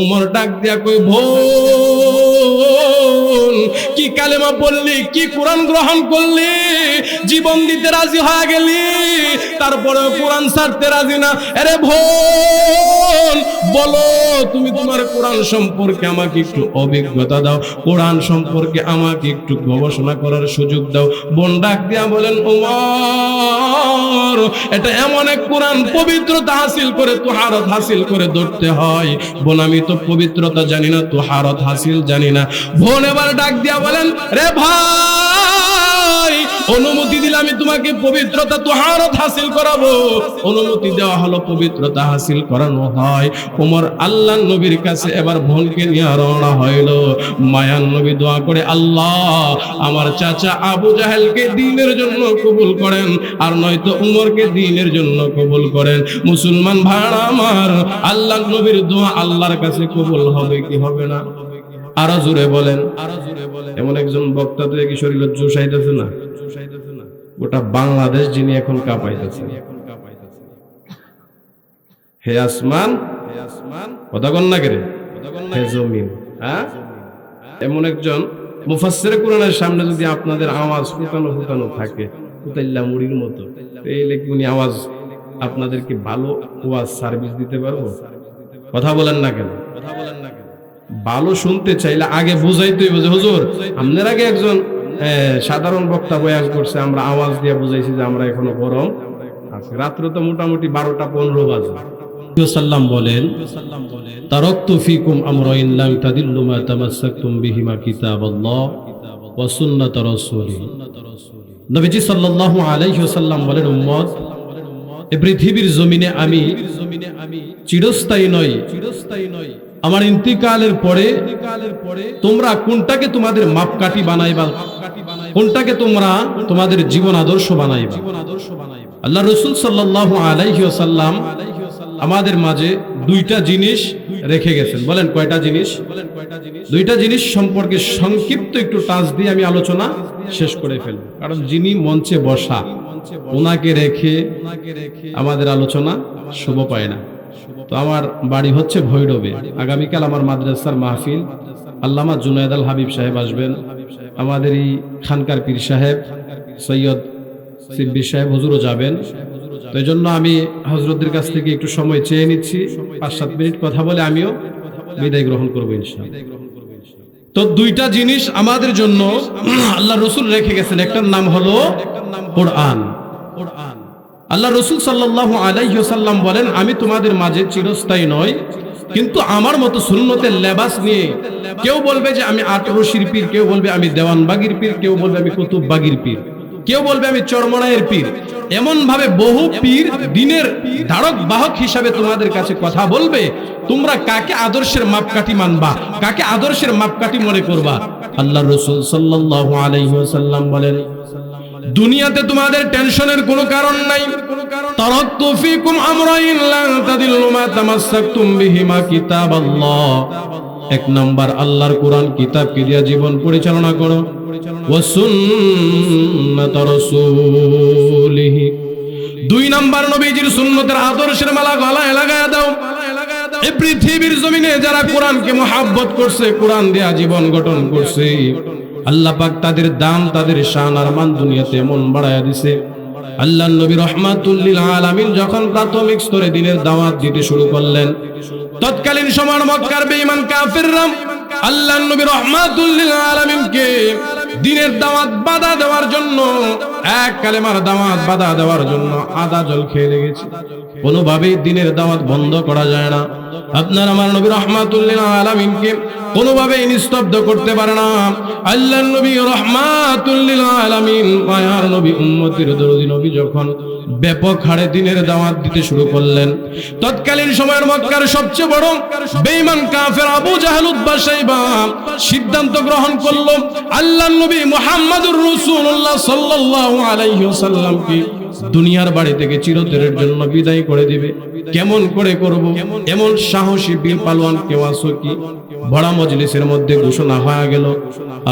উমর ডাক দিয়া কই ভোল কি কালেমা পড়লি কি কোরআন গ্রহণ করলি? জীবন দিতে রাজি হয়ে গেলি? তারপরে কোরআন ছাড়তে রাজি না? আরে ভোল বলো, তুমি তোমার কোরআন সম্পর্কে আমাকে একটু অভিজ্ঞতা দাও। কোরআন সম্পর্কে আমাকে একটু গবেষণা করার সুযোগ দাও। বোন ডাক দিয়া বলেন উমর এটা এমন এক কোরআন পবিত্রতা হাসিল করে তোহারত হাসিল করে ধরতে হয়। বোন, আমি তো পবিত্রতা জানি না, তোহারত হাসিল জানি না। বোন, এবার ডাক দিয়া বলেন, রে ভাই! অনুমতি দিলে আমি তোমাকে পবিত্রতা তুহারত হাসিল করাবো। অনুমতি দেওয়া হলো পবিত্রতা হাসিল করানো হয়। ওমর আল্লাহ নবীর কাছে এবার বোনকে নিয়ে রওনা হইল। মায়ান নবী দোয়া করে, আল্লাহ, আমার চাচা আবু জাহেলকে দিনের জন্য কবুল করেন, আর নয়তো উমরকে দিনের জন্য কবুল করেন। মুসলমান ভাড়া আমার, আল্লাহ নবীর দোয়া আল্লাহর কাছে কবুল হবে কি হবে না? আরও জোরে বলেন। আরও জোরে বলেন এমন একজন বক্তা তো কি শরীর জুসাইতেছে না। গোটা বাংলাদেশ যিনি এখন কাঁপাইতেছে। হে আসমান হে আসমান না কেরে হে জমিন হ্যাঁ? এমন একজন মুফাসসির কোরআনের সামনে যদি আপনাদের আওয়াজ ফুটানো ফুটানো থাকে মুড়ির মতো আওয়াজ আপনাদেরকে ভালো ওয়াজ সার্ভিস দিতে পারব? কথা বলেন না কেন কথা বলেন না কেন? ভালো শুনতে চাইলে আগে বুঝাইতে হইব যে, হুজুর, আপনার আগে একজন সাধারণ বক্তা বয়ান করছে, আমরা আওয়াজ দিয়ে বুঝাইছি যে আমরা এখনও গরম আছি। রাত্রে তো মোটামুটি বারোটা পনেরো বাজে। পৃথিবীর জমিনে আমি চিরস্থায়ী নই চিরস্থায়ী নই। আমার ইন্তিকালের পরে তোমরা কোনটাকে তোমাদের মাপকাঠি বানাইবা? কোনটাকে তোমরা তোমাদের জীবন আদর্শ বানাইবা? আল্লাহ রসুল সাল্লাল্লাহু আলাইহি আমাদের মাঝে দুইটা জিনিস রেখে গেছেন। বলেন কয়টা জিনিস? দুইটা জিনিস সম্পর্কে সংক্ষিপ্ত একটু টাচ দিয়ে আমি আলোচনা শেষ করে ফেলব। কারণ যিনি মঞ্চে বসা, ওনাকে রেখে আমাদের আলোচনা শুভ পায় না। তো আমার বাড়ি হচ্ছে ভৈরবে। আগামীকাল আমার মাদ্রাসার মাহফিল। আল্লামা জুনায়দ আল হাবিব সাহেব আসবেন। আমাদের এই খানকার পীর সাহেব, সৈয়দ সিব্বি সাহেব হুজুরও যাবেন। তো এই জন্য আমি হজরতদের কাছ থেকে একটু সময় চেয়ে নিচ্ছি। পাঁচ সাত মিনিট কথা বলে আমিও বিদায় গ্রহণ করব ইনশাআল্লাহ। তো দুইটা জিনিস আমাদের জন্য আল্লাহ রসুল রেখে গেছেন। একটার নাম হলো কোরআন কোরআন। আল্লাহ রসুল সাল্লাল্লাহু আলাইহি ওয়াসাল্লাম বলেন, আমি তোমাদের মাঝে চিরস্থায়ী নয় কিন্তু আমার মতো সুন্নতের লেবাস নিয়ে কেউ বলবে যে আমি আঠারো শিল্পীর কেউ বলবে আমি দেওয়ানবাগির পীর, কেউ বলবে আমি কুতুববাগির পীর, কেউ বলবে আমি চরমনায়ের পীর। এমন ভাবে বহু পীর দিনের ধারক বাহক হিসাবে তোমাদের কাছে কথা বলবে, তোমরা কাকে আদর্শের মাপকাঠি মানবা, কাকে আদর্শের মাপকাঠি মনে করবা? আল্লাহ রসুল সাল্লাল্লাহু আলাইহি ওয়াসাল্লাম বলেন দুনিয়াতে তোমাদের টেনশনের কোনো কারণ নাই। তারাক্তু ফিকুম আমরাইন লা তাদিল্লু মা তামাসসাকতুম বিহিমা কিতাবাল্লাহ। এক নাম্বার আল্লাহর কোরআন কিতাবকে দিয়া জীবন পরিচালনা করো। দুই নাম্বার নবীজির সুন্নতের আদর্শের মালা গলায় লাগায় দাও। এই পৃথিবীর জমিনে যারা কোরআনকে মহাব্বত করছে কোরআন দিয়া জীবন গঠন করছে। আল্লাহ পাক তাদের দাম তাদের শান আর মান দুনিয়াতে এমন বাড়ায়া দিছে। আল্লাহ নবী রহমাতুল্লিল আলামিন যখন প্রাথমিক স্তরে দিনের দাওয়াত দিতে শুরু করলেন, তৎকালীন সময় মক্কার বেঈমান কাফিররা আল্লাহ নবী রহমাতুল্লিল আলামিনকে দিনের দাওয়াত বাধা দেওয়ার জন্য, এক কালেমার দাওয়াত বাধা দেওয়ার জন্য আদা জল খেয়ে লেগেছে। কোনোভাবেই দিনের দাওয়াত বন্ধ করা যায় না। আপনার আমার নবী রহমাতুল্লিনা আলমিনকে কোনোভাবে নিস্তব্ধ করতে পারে না। আল্লাহ নবী রহমাতুল্লিল আলমিন, মায়ার নবী উন্নতির দরদি নবী যখন ব্যাপক হারে দিনের দাওয়াত দিতে শুরু করলেন। তৎকালীন সময়ের মক্কার সবচেয়ে বড় বেঈমান কাফের আবু জাহেল উদ্বা সাইবা সিদ্ধান্ত গ্রহণ করল, আল্লাহ নবী মুহাম্মদুর রাসূলুল্লাহ সাল্লাল্লাহু আলাইহি ওয়াসাল্লামকে দুনিয়ার বাড়ি থেকে চিরতরের জন্য বিদায় করে দিবে। কেমন করে করব? এমন সাহসী বীর পালোয়ান কেউ আছো কি? বড় মজলিসের মধ্যে ঘোষণা হয়ে গেল।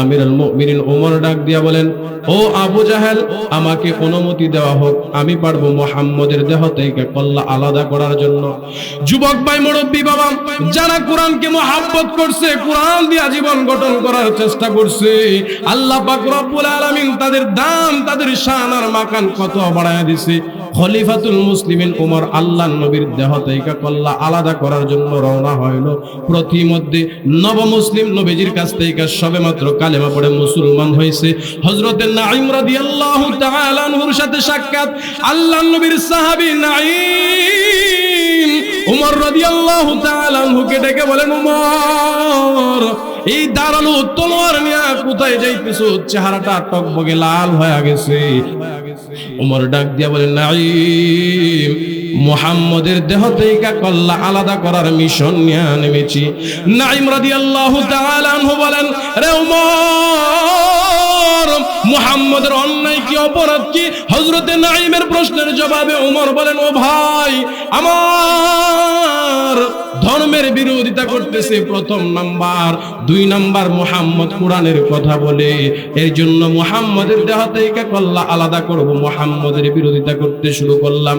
আমিরুল মুমিনিন ওমর ডাক দিয়া বলেন, ও আবু জাহেল, আমাকে অনুমতি দেওয়া হোক। আমি পারব মোহাম্মদের দেহ থেকে কল্লা আলাদা করার জন্য। যুবক ভাই, মুরব্বী বাবা, যারা কোরআনকে মহাব্বত করছে, কোরআন দিয়া জীবন গঠন করার চেষ্টা করছে, আল্লাহ পাক রব্বুল আলামিন তাদের দাম, তাদের শান আর মাকান কত বাড়ায় দিছে। খলিফাতুল মুসলিমিন ওমর আল্লাহ নবীর দেহ থেকে কল্লা আলাদা করার জন্য রওনা হইল। প্রতিমধ্যে নব মুসলিম নবীজির কাছ থেকে সবে মাত্র কালেমা পড়ে মুসলমান হয়েছে। হযরতের নাঈম রাদিয়াল্লাহু তাআলা আনহুর সাথে সাক্ষাৎ আল্লাহ নবীর সাহাবী নাঈম উমর রাদিয়াল্লাহু তাআলা আনহুকে ডেকে বলেন, উমর, এই দাঁড়াল তলোয়ার নিয়ে কোথায় যাইতেছো? চেহারাটা টকবগে লাল হয়ে গেছে। উমর ডাক দিয়া বলেন নাঈম, মুহাম্মদের দেহ থেকে কল্লা আলাদা করার মিশন নিয়ে নেমেছি। রাদিয়াল্লাহু তাআলা আনহু বলেন, রে উমর, মুহাম্মদের অন্যায় কি অপরাধ কি? হযরতে নাঈমের প্রশ্নের জবাবে উমর বলেন, ও ভাই, আমার ধর্মের বিরোধিতা করতেছে প্রথম নাম্বার। দুই নাম্বার মুহাম্মদ কোরআনের কথা বলে এর জন্য মুহাম্মদের দেহ কল্লা আলাদা করব। মুহাম্মদের বিরোধিতা করতে শুরু করলাম।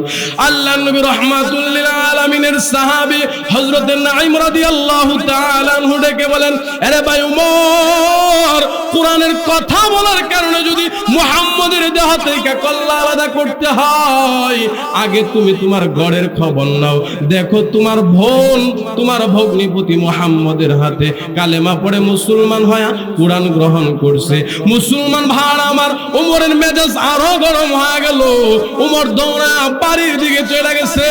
আল্লাহ নবী রহমাতুল্লিল আলামিনের সাহাবী হযরত নাঈম রাদিয়াল্লাহু তাআলা আনহু ডেকে বলেন, আরে ভাই উমর, কোরআনের কথা বলার কারণে যদি মুহাম্মদের দেহ কল্লা আলাদা করতে হয়, আগে তুমি তোমার গড়ের খবর নাও। দেখো তোমার বোন তোমার ভগ্নিপতি মুহাম্মদের হাতে কালেমা পড়ে মুসলমান হয়া কোরআন গ্রহণ করছে। মুসলমান ভাড় আমার উমরের মেজাজ আরও গরম হয়ে গেল। উমর দৌড়া বাড়ির দিকে চলে গেছে।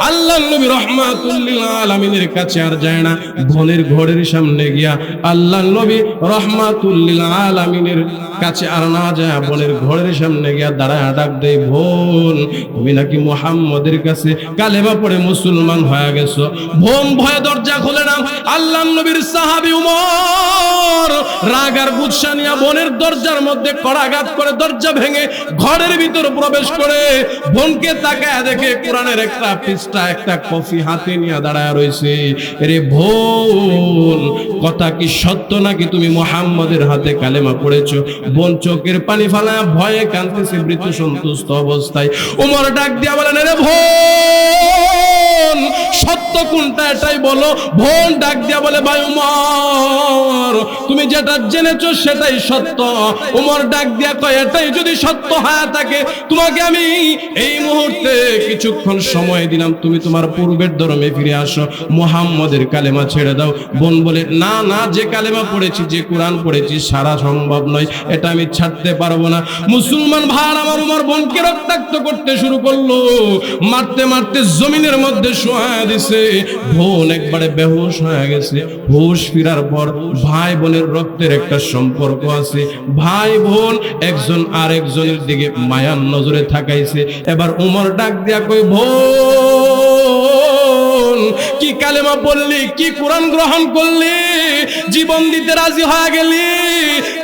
আল্লাহ নবী রহমাতুল্লিল আলামিনের কাছে আর যায় না। বোনের ঘরের সামনে গিয়া আল্লাহ নবী রহমাতুল্লিল আলামিনের কাছে আর না যায়, বোনের ঘরের সামনে গিয়া দাঁড়ায় ডাক দেয়, বোন, তুমি নাকি মুহাম্মদের কাছে কালেমা পড়ে মুসলমান হয়ে গেছো? বোন, ভয়ে দরজা খুলে না। আল্লাহ নবীর সাহাবী উমর রাগার গুচ্ছা নিয়া বোনের দরজার মধ্যে কড়াঘাত করে দরজা ভেঙে ঘরের ভিতর প্রবেশ করে। বোনকে তাকায় দেখে কোরআনের একটা পৃষ্ঠা, একটা কফি হাতে নিয়ে দাঁড়ায় রয়েছে। রে বোন, কথা কি সত্য নাকি তুমি মোহাম্মদের হাতে কালেমা পড়েছো? বোন চোখের পানি ফালা, ভয়ে কাঁদতেছে মৃত সন্তুষ্ট অবস্থায়। উমর ডাক দিয়া বলেন রে ভোন সত্য কোনটা এটাই বলো। ভোন ডাক দিয়া বলে, ভাই উমর, তুমি যেটা জেনেছো সেটাই সত্য। উমর ডাক দিয়া কয়, এটাই যদি সত্য হয়ে থাকে, তোমাকে আমি এই মুহূর্তে কিছুক্ষণ সময় দিলাম। তুমি তোমার পূর্বের ধর্মে ফিরে আসো। মোহাম্মদের কালেমা ছেড়ে দাও। বোন বলে, না না, যে কালেমা পড়েছি, যে কোরআন পড়েছি, সারা সম্ভব নয়। এটা আমি ছাড়তে পারব না। মুসলমান ভার আমার উমর বোনকে রক্তাক্ত করতে শুরু করল। মারতে মারতে জমিনের মধ্যে শোয়া দিছে। বোন একবারে বেহুশ হয়ে গেছে। হুশ ফিরার পর ভাই বোনের রক্তের একটা সম্পর্ক আছে। ভাই বোন একজন আরেকজনের দিকে মায়ার নজরে থাকাইছে। এবার উমর ডাক দিয়া কই বোন কি কালেমা বললি? কি কোরআন গ্রহণ করলি? জীবন দিতে রাজি হয়ে গেলি?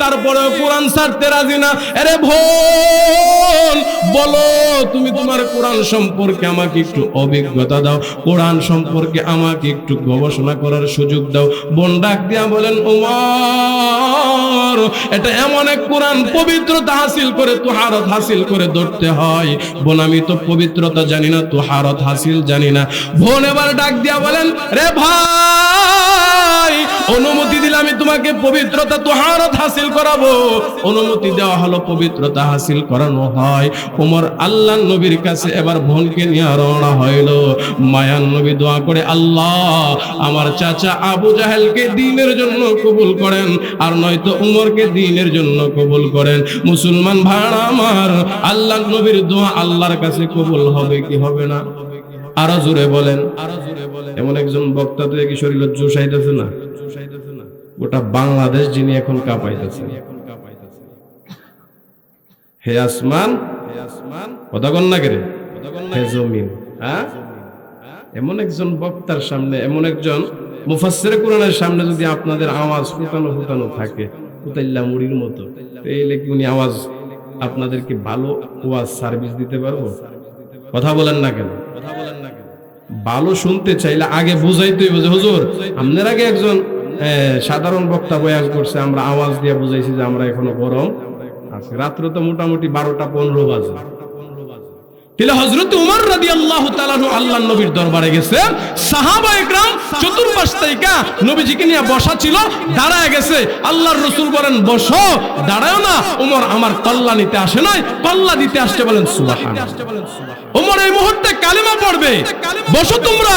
তারপরে কোরআন ছাড়তে রাজি না? আরে বোন, বলো, তুমি তোমার কোরআন সম্পর্কে আমাকে একটু অভিজ্ঞতা দাও। কোরআন সম্পর্কে আমাকে একটু গবেষণা করার সুযোগ দাও। বোন ডাক দিয়া বলেন, উমর, এটা এমন এক কোরআন পবিত্রতা হাসিল করে, তুহারত হাসিল করে ধরতে হয়। বোন, আমি তো পবিত্রতা জানি না, তুহারত হাসিল জানি না। বোন, এবার ডাক দিয়া বলেন, রে ভাই, অনুমতি দিলে আমি তোমাকে পবিত্রতা তুহারত হাসিল করাবো। অনুমতি দেওয়া হলো, পবিত্রতা হাসিল করানো হয়। ওমর আল্লাহ নবীর কাছে এবার বোনকে নিয়ে রওনা হইল। মায়ান নবী দোয়া করে, আল্লাহ, আমার চাচা আবু জাহেলকে দিনের জন্য কবুল করেন, আর নয়তো উমরকে দিনের জন্য কবুল করেন। মুসলমান ভাড়া আমার, আল্লাহ নবীর দোয়া আল্লাহর কাছে কবুল হবে কি হবে না? আরও জোরে বলেন আরও এমন একজন বক্তা তো কি শরীর জোশাইতেছে না। গোটা বাংলাদেশ যিনি এখন কাঁপাইতেছে। হে আসমান হে আসমান না কেরে হে জমিন হ্যাঁ? এমন একজন বক্তার সামনে, এমন একজন মুফাসসির কোরআনের সামনে যদি আপনাদের আওয়াজ ফুটানো ফুটানো থাকে মুড়ির মতো, তাইলে কি উনি আওয়াজ আপনাদেরকে ভালো ওয়াজ সার্ভিস দিতে পারব? কথা বলেন না কেন? ভালো শুনতে চাইলে আগে বুঝাইতে হইব যে, হুজুর, আপনার আগে একজন সাধারণ বক্তা বয়াস করছে, আমরা আওয়াজ দিয়ে বুঝাইছি যে আমরা এখনও গরম আছে। রাত্রে তো মোটামুটি বারোটা পনেরো বাজে। তাহলে হজরত উমর রাদি আল্লাহ তালানু আল্লাহ নবীর দরবারে গেছে। সাহাবা একরাম চতুর্পাশ নবীজিকে নিয়ে বসা ছিল, দাঁড়ায় গেছে। আল্লাহর বলেন, বসো দাঁড়ায় না। আমার নিতে আসে নাই। দিতে বলেন এই মুহূর্তে কালেমা পড়বে। বসো তোমরা।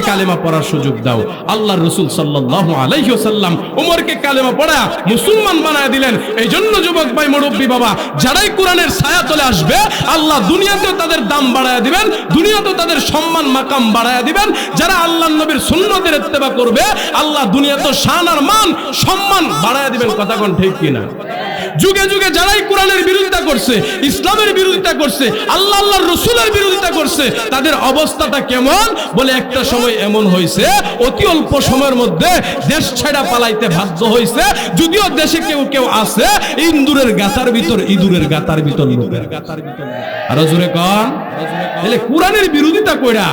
কালেমা পড়ার সুযোগ দাও। আল্লাহর রসুল সাল্লাল্লাহু আলাইহি ওয়াসাল্লাম উমরকে কালেমা পড়া মুসলমান বানায় দিলেন। এই জন্য যুবক ভাই, মুরব্বী বাবা, যারাই কোরআনের ছায়া তলে আসবে, আল্লাহ দুনিয়াতেও তাদের দাম বাড়ায় দিবেন, দুনিয়াতেও তাদের সম্মান মাকাম বাড়ায় দিবেন। যারা আল্লাহ নবীর সুন্নতের ইত্তেবা করবে, আল্লাহ দুনিয়াতে শান আর মান, সম্মান বাড়ায় দিবেন। কথা কোন ঠিক কিনা? যুগে যুগে যারাই কোরআনের বিরোধিতা করছে, ইসলামের বিরোধিতা করছে, আল্লাহ আল্লাহর রসুলের বিরোধিতা করছে, তাদের অবস্থাটা কেমন? বলে একটা সময় এমন হয়েছে, অতি অল্প সময়ের মধ্যে দেশ ছেড়া পালাইতে বাধ্য হয়েছে। যদিও দেশে কেউ কেউ আছে, ইন্দুরের গাতার ভিতর, ইঁদুরের গাতার ভিতর লোকের। আরও জোরে কন। তাহলে কোরআনের বিরোধিতা কইরা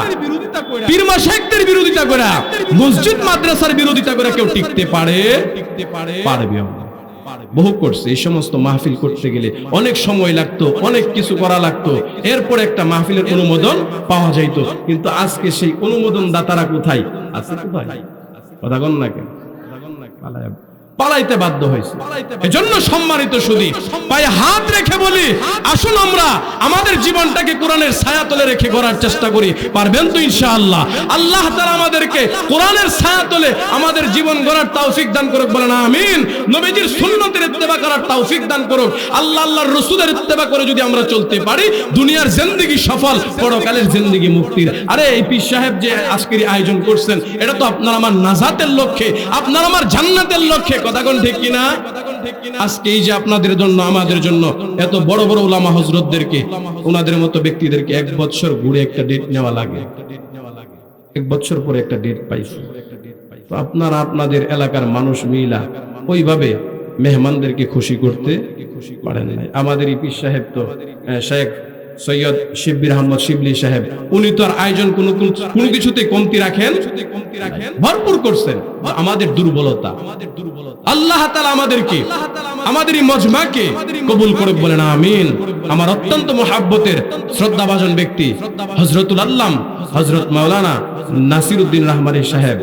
বিরোধিতা কইরা, মসজিদ মাদ্রাসার বিরোধিতা করে কেউ টিকতে পারে? টিকতে পারে পারবে বহু করছে এই সমস্ত মাহফিল করতে গেলে অনেক সময় লাগতো, অনেক কিছু করা লাগতো। এরপর একটা মাহফিলের অনুমোদন পাওয়া যাইত। কিন্তু আজকে সেই অনুমোদন দাতারা কোথায়? আছে কোথায়? কথা না কেন? পালাইতে বাধ্য হয়েছে। এজন্য সম্মানিত সুদী পায়ে হাত রেখে বলি আসুন আমরা আমাদের জীবনটাকে কোরআনের ছায়া তলে রেখে করার চেষ্টা করি। পারবেন তো ইনশাআল্লাহ? আল্লাহ তাআলা আমাদেরকে কোরআনের ছায়া তলে আমাদের জীবন গড়ার তৌফিক দান করুক বলেন আমিন। নবীজির সুন্নতের ইত্তেবা করার তৌফিক দান করুক। আল্লাহ আল্লাহর রাসূলের ইত্তেবা করে যদি আমরা চলতে পারি দুনিয়ার জিন্দেগি সফল পরকালের জিন্দেগি মুক্তির। আরে এই পীর সাহেব যে আজকের আয়োজন করছেন এটা তো আপনার আমার নাজাতের লক্ষ্যে আপনার আমার জান্নাতের লক্ষ্যে কথা ঠিক কিনা? আজকে এই যে আপনাদের জন্য, আমাদের জন্য এত বড় বড় উলামা হজরতদেরকে ওনাদের মতো ব্যক্তিদেরকে এক বছর ঘুরে একটা ডেট নেওয়া লাগে। এক বছর পরে একটা ডেট পাইছি। তো আপনারা আপনাদের এলাকার মানুষ মিলা ওইভাবে মেহমানদেরকে খুশি করতে পারেন আমাদের ইপিস সাহেব তো শেখ সৈয়দ শিববির আহমদ শিবলি সাহেব। উনি তো আর আয়োজন কোনো কোনো কিছুতে কমতি রাখেন। ভরপুর করছেন। আমাদের দুর্বলতা। আমাদের দুর্বলতা আল্লাহ তালা আমাদেরকে আমাদের এই মজমাকে কবুল করে বলেন, আমিন। আমার অত্যন্ত মহাব্বতের শ্রদ্ধাভাজন ব্যক্তি হজরতুল আল্লাম হজরত মাওলানা নাসির উদ্দিন রহমানি সাহেব।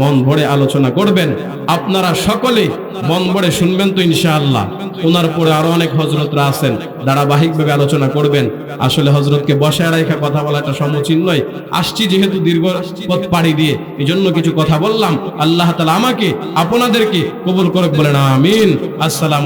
মন ভরে আলোচনা করবেন। আপনারা সকলে মন ভরে শুনবেন তো ইনশাআল্লাহ। ওনার পরে আরও অনেক হজরতরা আছেন, ধারাবাহিকভাবে আলোচনা করবেন। আসলে হজরতকে বসায় রেখা কথা বলাটা সমীচীন নয়। আসছি যেহেতু দীর্ঘ পথ পাড়ি দিয়ে এই জন্য কিছু কথা বললাম। আল্লাহ তালা আমাকে, আপনাদেরকে কবুল করে বলেন, আমিন। আসসালামু